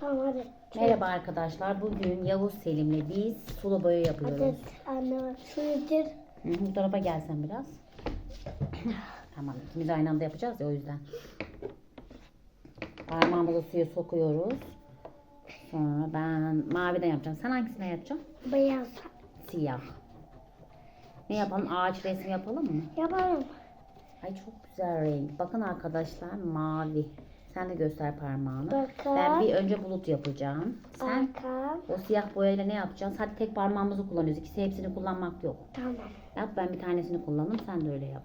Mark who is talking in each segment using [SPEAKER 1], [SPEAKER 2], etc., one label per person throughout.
[SPEAKER 1] Tamam hadi.
[SPEAKER 2] Merhaba arkadaşlar. Bugün Yavuz Selim'le biz sulu boya yapıyoruz.
[SPEAKER 1] Hadi anne
[SPEAKER 2] hı, Bu tarafa gelsen biraz. tamam ikimiz aynı anda yapacağız ya o yüzden. Parmağımızı suya sokuyoruz. Sonra ben maviden yapacağım. Sen hangisine yapacaksın?
[SPEAKER 1] Beyaz.
[SPEAKER 2] Siyah. Ne yapalım? Ağaç resmi yapalım mı?
[SPEAKER 1] Yapalım.
[SPEAKER 2] Ay çok güzel renk. Bakın arkadaşlar mavi. Sen de göster parmağını.
[SPEAKER 1] Bakın.
[SPEAKER 2] Ben bir önce bulut yapacağım. Sen
[SPEAKER 1] Arka.
[SPEAKER 2] o siyah boyayla ne yapacaksın? Hadi tek parmağımızı kullanıyoruz. İkisi hepsini kullanmak yok.
[SPEAKER 1] Tamam.
[SPEAKER 2] Yap ben bir tanesini kullandım. Sen de öyle yap.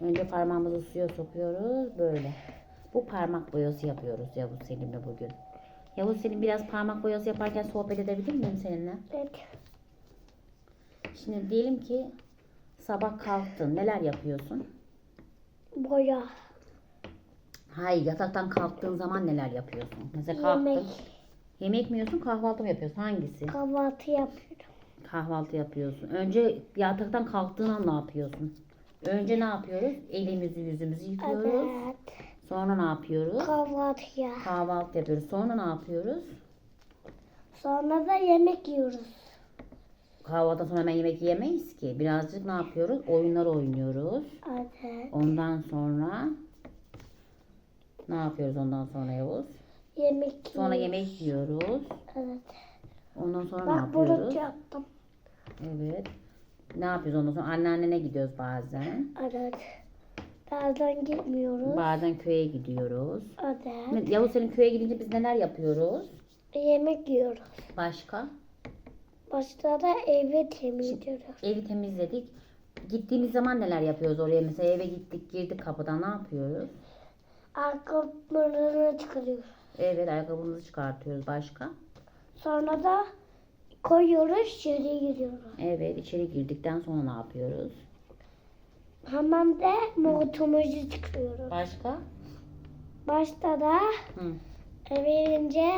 [SPEAKER 2] Önce parmağımızı suya sokuyoruz. Böyle. Bu parmak boyası yapıyoruz Yavuz Selim'le bugün. Yavuz Selim biraz parmak boyası yaparken sohbet edebilir miyim seninle?
[SPEAKER 1] Evet.
[SPEAKER 2] Şimdi diyelim ki sabah kalktın. Neler yapıyorsun?
[SPEAKER 1] Boya.
[SPEAKER 2] Hayır yataktan kalktığın zaman neler yapıyorsun? Mesela kalktın.
[SPEAKER 1] Yemek.
[SPEAKER 2] Yemek mi yiyorsun kahvaltı mı yapıyorsun? Hangisi?
[SPEAKER 1] Kahvaltı yapıyorum.
[SPEAKER 2] Kahvaltı yapıyorsun. Önce yataktan kalktığın an ne yapıyorsun? Önce ne yapıyoruz? Elimizi yüzümüzü yıkıyoruz.
[SPEAKER 1] Evet.
[SPEAKER 2] Sonra ne yapıyoruz?
[SPEAKER 1] Kahvaltıya.
[SPEAKER 2] Kahvaltı yapıyoruz. Sonra ne yapıyoruz?
[SPEAKER 1] Sonra da yemek yiyoruz.
[SPEAKER 2] Kahvaltıdan sonra hemen yemek yemeyiz ki. Birazcık ne yapıyoruz? Oyunlar oynuyoruz.
[SPEAKER 1] Evet.
[SPEAKER 2] Ondan sonra ne yapıyoruz ondan sonra Yavuz?
[SPEAKER 1] Yemek
[SPEAKER 2] Sonra
[SPEAKER 1] yiyoruz.
[SPEAKER 2] yemek yiyoruz.
[SPEAKER 1] Evet.
[SPEAKER 2] Ondan sonra ne
[SPEAKER 1] Bak
[SPEAKER 2] yapıyoruz?
[SPEAKER 1] bulut yaptım.
[SPEAKER 2] Evet. Ne yapıyoruz ondan sonra? Anneannene gidiyoruz bazen.
[SPEAKER 1] Evet. Birazdan gitmiyoruz.
[SPEAKER 2] Bazen köye gidiyoruz.
[SPEAKER 1] Evet.
[SPEAKER 2] Yavuz Selim köye gidince biz neler yapıyoruz?
[SPEAKER 1] Yemek yiyoruz.
[SPEAKER 2] Başka?
[SPEAKER 1] Başta da evi temizliyoruz.
[SPEAKER 2] Evi temizledik. Gittiğimiz zaman neler yapıyoruz oraya? Mesela eve gittik, girdik kapıdan ne yapıyoruz?
[SPEAKER 1] Ayakkabılarını çıkarıyoruz.
[SPEAKER 2] Evet, ayakkabımızı çıkartıyoruz. Başka?
[SPEAKER 1] Sonra da koyuyoruz içeri giriyoruz.
[SPEAKER 2] Evet, içeri girdikten sonra ne yapıyoruz?
[SPEAKER 1] Hemen de montumuzu çıkıyoruz.
[SPEAKER 2] Başka?
[SPEAKER 1] Başta da
[SPEAKER 2] Hı.
[SPEAKER 1] eve gelince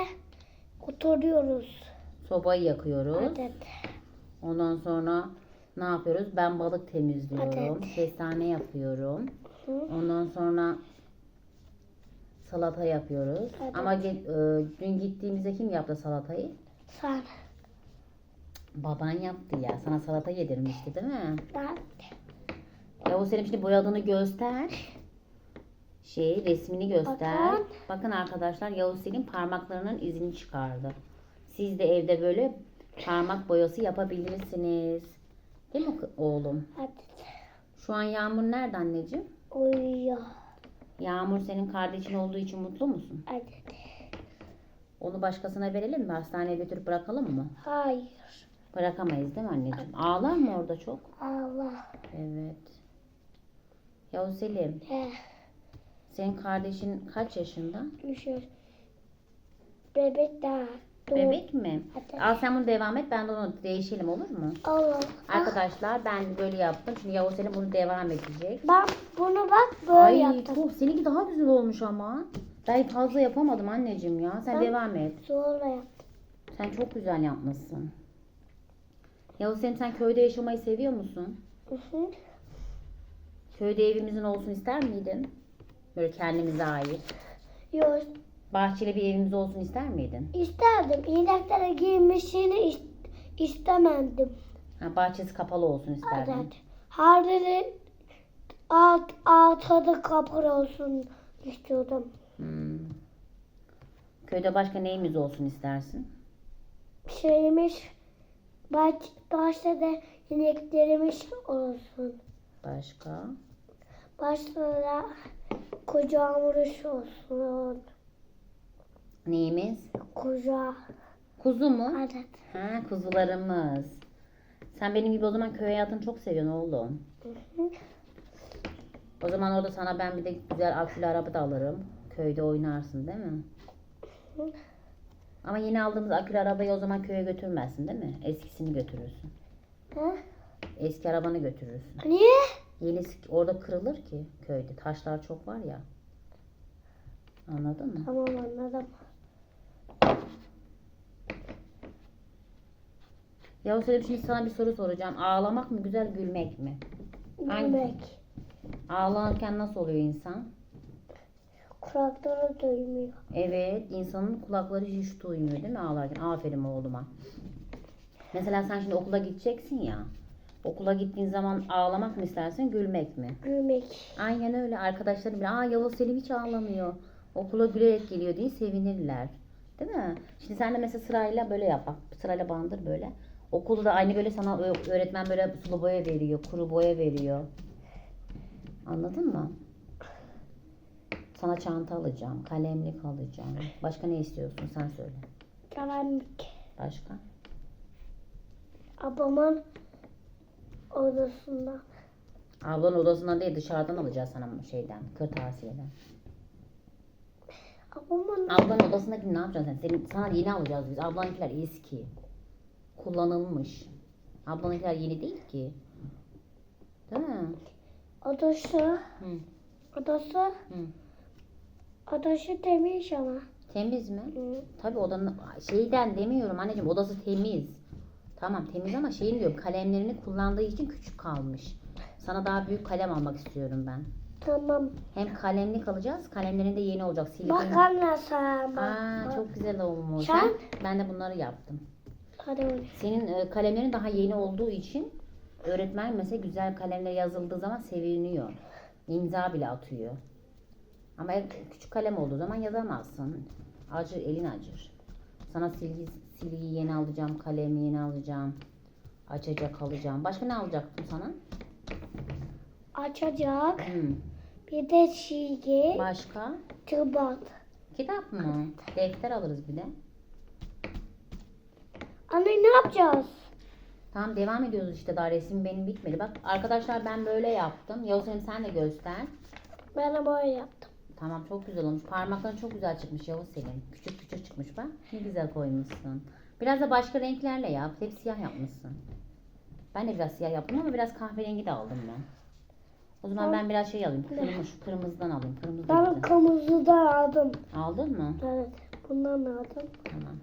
[SPEAKER 1] oturuyoruz.
[SPEAKER 2] Sobayı yakıyoruz.
[SPEAKER 1] Evet.
[SPEAKER 2] Ondan sonra ne yapıyoruz? Ben balık temizliyorum.
[SPEAKER 1] Evet.
[SPEAKER 2] Kestane yapıyorum.
[SPEAKER 1] Hı.
[SPEAKER 2] Ondan sonra salata yapıyoruz.
[SPEAKER 1] Evet.
[SPEAKER 2] Ama ge- e, dün gittiğimizde kim yaptı salatayı?
[SPEAKER 1] Sen.
[SPEAKER 2] Baban yaptı ya. Sana salata yedirmişti değil mi?
[SPEAKER 1] Ben.
[SPEAKER 2] Yavuz Selim şimdi boyadığını göster. Şey resmini göster.
[SPEAKER 1] Bakın.
[SPEAKER 2] Bakın arkadaşlar Yavuz Selim parmaklarının izini çıkardı. Siz de evde böyle parmak boyası yapabilirsiniz. Değil mi oğlum?
[SPEAKER 1] Hadi.
[SPEAKER 2] Şu an Yağmur nerede anneciğim?
[SPEAKER 1] Uyuyor.
[SPEAKER 2] Yağmur senin kardeşin olduğu için mutlu musun?
[SPEAKER 1] Hadi.
[SPEAKER 2] Onu başkasına verelim mi? Hastaneye götürüp bırakalım mı?
[SPEAKER 1] Hayır.
[SPEAKER 2] Bırakamayız değil mi anneciğim? Ağlar mı orada çok?
[SPEAKER 1] Allah.
[SPEAKER 2] Evet. Yavuz Selim,
[SPEAKER 1] He.
[SPEAKER 2] senin kardeşin kaç yaşında?
[SPEAKER 1] Düşür. Bebek daha.
[SPEAKER 2] Bebek mi?
[SPEAKER 1] Hadi.
[SPEAKER 2] Al sen bunu devam et. Ben de onu değişelim olur mu?
[SPEAKER 1] Allah.
[SPEAKER 2] Arkadaşlar ben böyle yaptım. Şimdi Yavuz Selim bunu devam edecek.
[SPEAKER 1] Ben bunu bak böyle
[SPEAKER 2] Ay
[SPEAKER 1] yaptım.
[SPEAKER 2] çok seninki daha güzel olmuş ama. Ben fazla yapamadım anneciğim ya. Sen
[SPEAKER 1] Ben-
[SPEAKER 2] devam et.
[SPEAKER 1] Zorla yaptım.
[SPEAKER 2] Sen çok güzel yapmışsın. Yavuz Selim sen köyde yaşamayı seviyor musun?
[SPEAKER 1] Hı hı.
[SPEAKER 2] Köyde evimizin olsun ister miydin? Böyle kendimize ait.
[SPEAKER 1] Yok.
[SPEAKER 2] Bahçeli bir evimiz olsun ister miydin?
[SPEAKER 1] İsterdim. İneklere girmesini is- istemedim.
[SPEAKER 2] Ha, bahçesi kapalı olsun isterdin.
[SPEAKER 1] Evet. Her yeri alt, altta da kapı olsun istiyordum.
[SPEAKER 2] Hmm. Köyde başka neyimiz olsun istersin?
[SPEAKER 1] Şeyimiz baş, başta da ineklerimiz olsun.
[SPEAKER 2] Başka?
[SPEAKER 1] Başta da kocamız olsun.
[SPEAKER 2] Neyimiz?
[SPEAKER 1] Koca.
[SPEAKER 2] Kuzu mu?
[SPEAKER 1] Evet.
[SPEAKER 2] Ha, kuzularımız. Sen benim gibi o zaman köy hayatını çok seviyorsun oğlum.
[SPEAKER 1] Hı hı.
[SPEAKER 2] O zaman orada sana ben bir de güzel akülü araba da alırım. Köyde oynarsın değil mi?
[SPEAKER 1] Hı.
[SPEAKER 2] Ama yeni aldığımız akülü arabayı o zaman köye götürmezsin değil mi? Eskisini götürürsün.
[SPEAKER 1] Ha?
[SPEAKER 2] Eski arabanı götürürsün.
[SPEAKER 1] Niye?
[SPEAKER 2] Yenisi orada kırılır ki köyde. Taşlar çok var ya. Anladın mı?
[SPEAKER 1] Tamam anladım.
[SPEAKER 2] Yavuz Selim şimdi sana bir soru soracağım. Ağlamak mı güzel gülmek mi? Hangisi?
[SPEAKER 1] Yemek.
[SPEAKER 2] Ağlanırken nasıl oluyor insan?
[SPEAKER 1] Kulakları duymuyor.
[SPEAKER 2] Evet, insanın kulakları hiç duymuyor değil mi ağlarken? Aferin oğluma. Mesela sen şimdi okula gideceksin ya. Okula gittiğin zaman ağlamak mı istersin, gülmek mi?
[SPEAKER 1] Gülmek.
[SPEAKER 2] Aynen öyle. Arkadaşlarım bile, aa Yavuz Selim hiç ağlamıyor. Okula gülerek geliyor diye sevinirler. Değil mi? Şimdi sen de mesela sırayla böyle yap. Bak sırayla bandır böyle. Okulda da aynı böyle sana öğretmen böyle sulu boya veriyor, kuru boya veriyor. Anladın mı? Sana çanta alacağım, kalemlik alacağım. Başka ne istiyorsun sen söyle.
[SPEAKER 1] Karanlık.
[SPEAKER 2] Başka?
[SPEAKER 1] Ablamın odasında.
[SPEAKER 2] Ablanın odasından değil dışarıdan alacağız sana şeyden, kırtasiyeden.
[SPEAKER 1] Ablamın
[SPEAKER 2] Ablanın odasındaki ne yapacaksın sen? Senin, sana yeni alacağız biz. Ablanınkiler eski. Kullanılmış. Ablanınkiler yeni değil ki. Değil mi?
[SPEAKER 1] odası.
[SPEAKER 2] Hı.
[SPEAKER 1] Odası.
[SPEAKER 2] Hı.
[SPEAKER 1] Odası temiz ama.
[SPEAKER 2] Temiz mi?
[SPEAKER 1] Hı.
[SPEAKER 2] Tabii odanın şeyden demiyorum anneciğim odası temiz. Tamam temiz ama şeyin diyorum kalemlerini kullandığı için küçük kalmış. Sana daha büyük kalem almak istiyorum ben.
[SPEAKER 1] Tamam.
[SPEAKER 2] Hem kalemlik alacağız. Kalemlerin de yeni olacak. Silgin.
[SPEAKER 1] Bak anne sen. Bak.
[SPEAKER 2] Aa, çok güzel olmuş.
[SPEAKER 1] Sen?
[SPEAKER 2] Ben, de bunları yaptım.
[SPEAKER 1] Hadi oynayalım.
[SPEAKER 2] Senin e, kalemlerin daha yeni olduğu için öğretmen mesela güzel kalemle yazıldığı zaman seviniyor. İmza bile atıyor. Ama küçük kalem olduğu zaman yazamazsın. Acır, elin acır. Sana silgi, silgiyi yeni alacağım, kalemi yeni alacağım. Açacak alacağım. Başka ne alacaktım sana?
[SPEAKER 1] Açacak.
[SPEAKER 2] Hmm.
[SPEAKER 1] Bir de silgi.
[SPEAKER 2] Başka?
[SPEAKER 1] Tıbat.
[SPEAKER 2] Kitap mı? Defter alırız bir de.
[SPEAKER 1] Anne ne yapacağız?
[SPEAKER 2] Tamam devam ediyoruz işte daha resim benim bitmedi. Bak arkadaşlar ben böyle yaptım. Yavuz'um sen de göster.
[SPEAKER 1] Ben de böyle yaptım.
[SPEAKER 2] Tamam çok güzel olmuş. Parmakların çok güzel çıkmış Yavuz senin. Küçük küçük çıkmış bak. Ne güzel koymuşsun. Biraz da başka renklerle yap. Hep siyah yapmışsın. Ben de biraz siyah yaptım ama biraz kahverengi de aldım ben. O zaman ben biraz şey alayım. Kırmızı, kırmızıdan alayım. Kırmızı da
[SPEAKER 1] Ben
[SPEAKER 2] güzel.
[SPEAKER 1] kırmızıdan aldım.
[SPEAKER 2] Aldın mı?
[SPEAKER 1] Evet. Bundan aldım.
[SPEAKER 2] Tamam.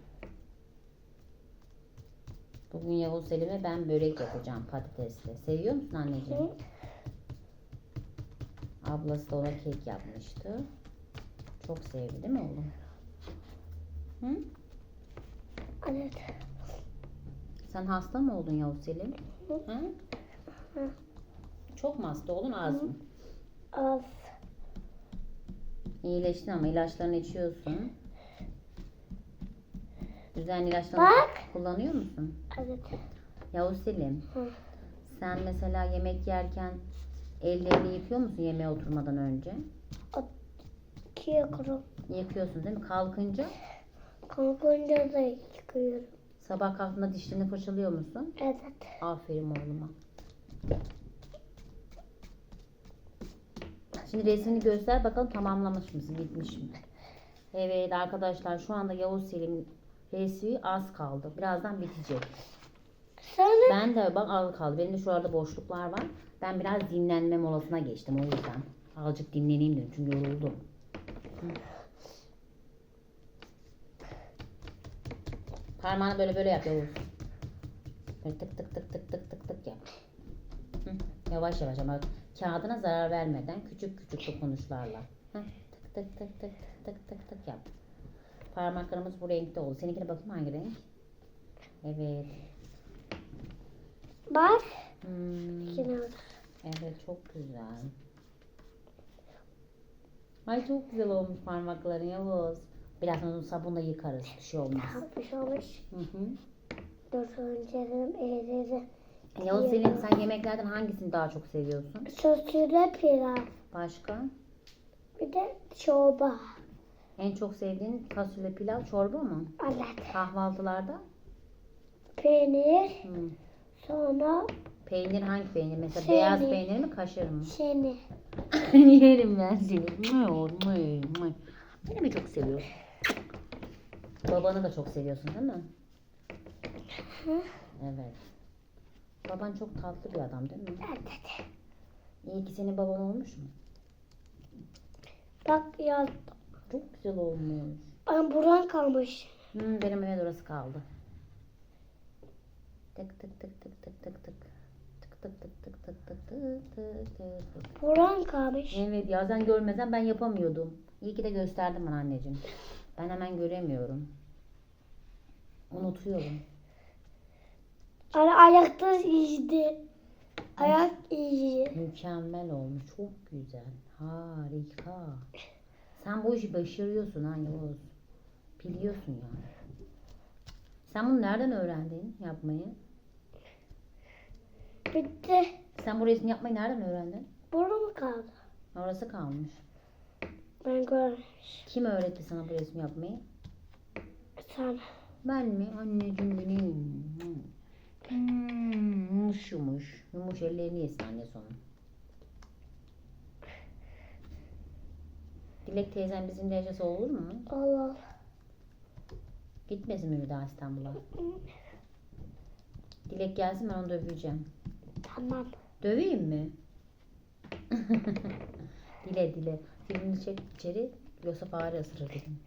[SPEAKER 2] Bugün Yavuz Selim'e ben börek yapacağım patatesle. Seviyor musun anneciğim?
[SPEAKER 1] Hı?
[SPEAKER 2] Ablası da ona kek yapmıştı. Çok sevdi değil mi oğlum? Hı?
[SPEAKER 1] Evet.
[SPEAKER 2] Sen hasta mı oldun Yavuz Selim?
[SPEAKER 1] Hı.
[SPEAKER 2] Hı?
[SPEAKER 1] Hı.
[SPEAKER 2] Çok mu hasta oldun az mı?
[SPEAKER 1] Az.
[SPEAKER 2] İyileştin ama ilaçlarını içiyorsun. Düzenli ilaçlarını
[SPEAKER 1] Bak.
[SPEAKER 2] kullanıyor musun?
[SPEAKER 1] Evet.
[SPEAKER 2] Yavuz Selim
[SPEAKER 1] Hı.
[SPEAKER 2] sen mesela yemek yerken ellerini yıkıyor musun yemeğe oturmadan önce?
[SPEAKER 1] Yıkıyorum.
[SPEAKER 2] Yıkıyorsun değil mi? Kalkınca
[SPEAKER 1] Kalkınca da yıkıyorum.
[SPEAKER 2] sabah kalktığında dişlerini fırçalıyor musun?
[SPEAKER 1] Evet.
[SPEAKER 2] Aferin oğluma. Şimdi resmini göster bakalım tamamlamış mısın, bitmiş mi? Evet arkadaşlar şu anda Yavuz Selim resmi az kaldı. Birazdan bitecek.
[SPEAKER 1] Sen
[SPEAKER 2] Ben de bak az kaldı. Benim de şurada boşluklar var. Ben biraz dinlenme molasına geçtim o yüzden. Azıcık dinleneyim dedim çünkü yoruldum. Hı. Parmağını böyle böyle yap Yavuz. Böyle tık tık tık tık tık tık tık yap. Hı. Yavaş yavaş ama kağıdına zarar vermeden küçük küçük dokunuşlarla. Hı. Tık tık tık tık tık tık tık yap. Parmaklarımız bu renkte oldu. Seninkine bakayım hangi renk? Evet.
[SPEAKER 1] bak.
[SPEAKER 2] Hmm, evet çok güzel. Ay çok güzel olmuş parmakların Yavuz. Biraz onu sabunla yıkarız. Bir şey olmaz.
[SPEAKER 1] yapmış olmuş.
[SPEAKER 2] Hı hı.
[SPEAKER 1] Dur öncelim elleri.
[SPEAKER 2] Yavuz Selim sen yemeklerden hangisini daha çok seviyorsun?
[SPEAKER 1] Sosuyla pilav.
[SPEAKER 2] Başka?
[SPEAKER 1] Bir de çorba.
[SPEAKER 2] En çok sevdiğin fasulye pilav çorba mı?
[SPEAKER 1] Evet.
[SPEAKER 2] Kahvaltılarda?
[SPEAKER 1] Peynir.
[SPEAKER 2] Hı.
[SPEAKER 1] Sonra
[SPEAKER 2] Peynir hangi peynir? Mesela
[SPEAKER 1] Şey
[SPEAKER 2] beyaz peynir mi kaşar mı?
[SPEAKER 1] seni.
[SPEAKER 2] Yerim ben seni. Mıy mıy, mıy. Beni mi çok seviyorsun? Babanı da çok seviyorsun değil mi? Evet. Baban çok tatlı bir adam değil mi?
[SPEAKER 1] Evet.
[SPEAKER 2] İyi ki senin baban olmuş mu?
[SPEAKER 1] Bak ya
[SPEAKER 2] Çok güzel olmuş.
[SPEAKER 1] ben buran kalmış.
[SPEAKER 2] Hmm, benim evet orası kaldı. Tık tık tık tık tık tık tık. Tık tık tık tık tık tık tık tık tık tık.
[SPEAKER 1] Buran kalmış.
[SPEAKER 2] Evet ya sen görmesen ben yapamıyordum. İyi ki de gösterdin bana anneciğim. Ben hemen göremiyorum. Unutuyorum.
[SPEAKER 1] Anne ayakta izdi. Ayak izi.
[SPEAKER 2] Mükemmel olmuş. Çok güzel. Harika. Sen bu işi başarıyorsun ha Yavuz. Biliyorsun yani. Sen bunu nereden öğrendin yapmayı?
[SPEAKER 1] Bitti.
[SPEAKER 2] Sen bu resmi yapmayı nereden öğrendin?
[SPEAKER 1] Burada mı kaldı?
[SPEAKER 2] Orası kalmış.
[SPEAKER 1] Ben görmüş.
[SPEAKER 2] Kim öğretti sana bu resmi yapmayı?
[SPEAKER 1] Sen.
[SPEAKER 2] Ben mi? Anneciğim benim. Hmm, yumuş yumuş. Yumuş ellerini yesin anne sonu. Dilek teyzem bizimle yaşasa olur mu?
[SPEAKER 1] Allah.
[SPEAKER 2] Gitmesin mi bir daha İstanbul'a? Dilek gelsin ben onu döveceğim.
[SPEAKER 1] Tamam.
[SPEAKER 2] Döveyim mi? dile dile. Dilini çek içeri. Yoksa fare ısırır dedim.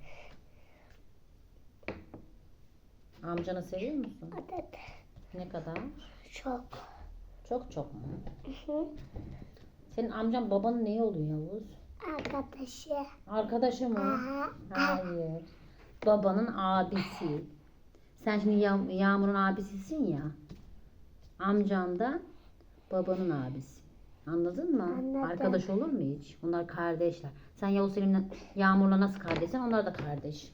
[SPEAKER 2] Amcanı seviyor musun?
[SPEAKER 1] Hadi.
[SPEAKER 2] Ne kadar?
[SPEAKER 1] Çok.
[SPEAKER 2] Çok çok mu?
[SPEAKER 1] Hı.
[SPEAKER 2] Senin amcan babanın neyi oluyor Yavuz?
[SPEAKER 1] Arkadaşı.
[SPEAKER 2] Arkadaşı mı?
[SPEAKER 1] Aha.
[SPEAKER 2] Hayır. Babanın abisi. Sen şimdi Yağ- Yağmur'un abisisin ya. Amcan da babanın abisi. Anladın mı?
[SPEAKER 1] Anladım.
[SPEAKER 2] Arkadaş olur mu hiç? Bunlar kardeşler. Sen Yavuz Selim'le Yağmur'la nasıl kardeşsen onlar da kardeş.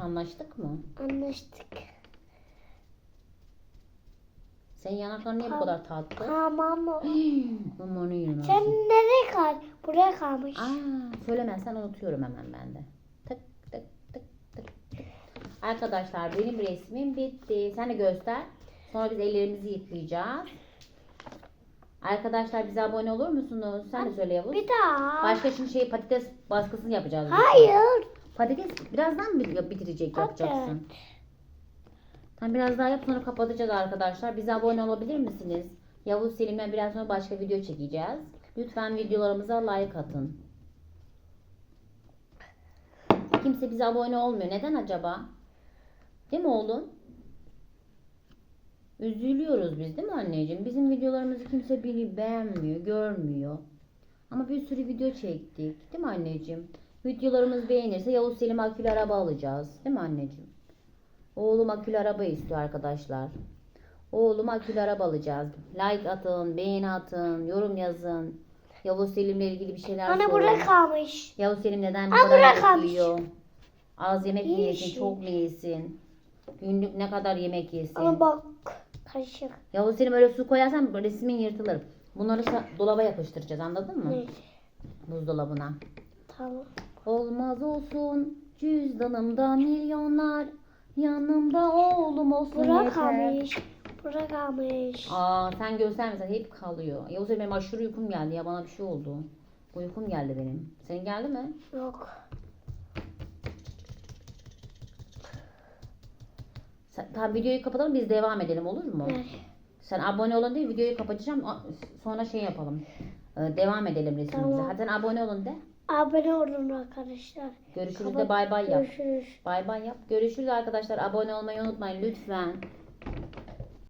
[SPEAKER 2] Anlaştık mı?
[SPEAKER 1] Anlaştık.
[SPEAKER 2] Senin yanakların niye bu kadar tatlı?
[SPEAKER 1] Tamam mı?
[SPEAKER 2] Aman iyi
[SPEAKER 1] Sen nereye kal? Buraya kalmış.
[SPEAKER 2] Aa, söylemezsen unutuyorum hemen ben de. Tık tık tık tık tık. Arkadaşlar benim resmim bitti. Sen de göster. Sonra biz ellerimizi yıkayacağız. Arkadaşlar bize abone olur musunuz? Sen de söyle Yavuz.
[SPEAKER 1] Bir daha.
[SPEAKER 2] Başka şimdi şey patates baskısını yapacağız. biz.
[SPEAKER 1] Hayır.
[SPEAKER 2] Patates birazdan mı bitirecek yapacaksın? Tamam biraz daha yap sonra kapatacağız arkadaşlar. Bize abone olabilir misiniz? Yavuz Selim'le biraz sonra başka video çekeceğiz. Lütfen videolarımıza like atın. Kimse bize abone olmuyor. Neden acaba? Değil mi oğlum? Üzülüyoruz biz değil mi anneciğim? Bizim videolarımızı kimse biri beğenmiyor, görmüyor. Ama bir sürü video çektik. Değil mi anneciğim? Videolarımız beğenirse Yavuz Selim akülü araba alacağız. Değil mi anneciğim? Oğlum akülü araba istiyor arkadaşlar. Oğlum akülü araba alacağız. Like atın, beğeni atın, yorum yazın. Yavuz Selim'le ilgili bir şeyler
[SPEAKER 1] Anne
[SPEAKER 2] sorun.
[SPEAKER 1] burada kalmış.
[SPEAKER 2] Yavuz Selim neden bu kadar yiyor? Az yemek mi
[SPEAKER 1] İyi
[SPEAKER 2] yesin,
[SPEAKER 1] şey.
[SPEAKER 2] çok mu yesin? Günlük ne kadar yemek yesin?
[SPEAKER 1] Ama bak karışık.
[SPEAKER 2] Yavuz Selim öyle su koyarsan resmin yırtılır. Bunları sa- dolaba yapıştıracağız anladın mı?
[SPEAKER 1] Ne?
[SPEAKER 2] Buzdolabına.
[SPEAKER 1] Tamam.
[SPEAKER 2] Olmaz olsun cüzdanımda milyonlar. Yanımda oğlum olsun
[SPEAKER 1] kalmış. Burada kalmış.
[SPEAKER 2] Aa sen göstermesen hep kalıyor. Yavuz Selim benim aşırı uykum geldi ya bana bir şey oldu. Uykum geldi benim. Senin geldi mi?
[SPEAKER 1] Yok.
[SPEAKER 2] Sen, tamam videoyu kapatalım biz devam edelim olur mu?
[SPEAKER 1] Ne?
[SPEAKER 2] Sen abone olun diye videoyu kapatacağım. Sonra şey yapalım. Ee, devam edelim resmimize.
[SPEAKER 1] Tamam.
[SPEAKER 2] Hadi sen abone olun de.
[SPEAKER 1] Abone olun arkadaşlar.
[SPEAKER 2] Görüşürüz
[SPEAKER 1] Kapat-
[SPEAKER 2] de bay bay yap.
[SPEAKER 1] Görüşürüz.
[SPEAKER 2] Bay bay yap. Görüşürüz arkadaşlar. Abone olmayı unutmayın lütfen.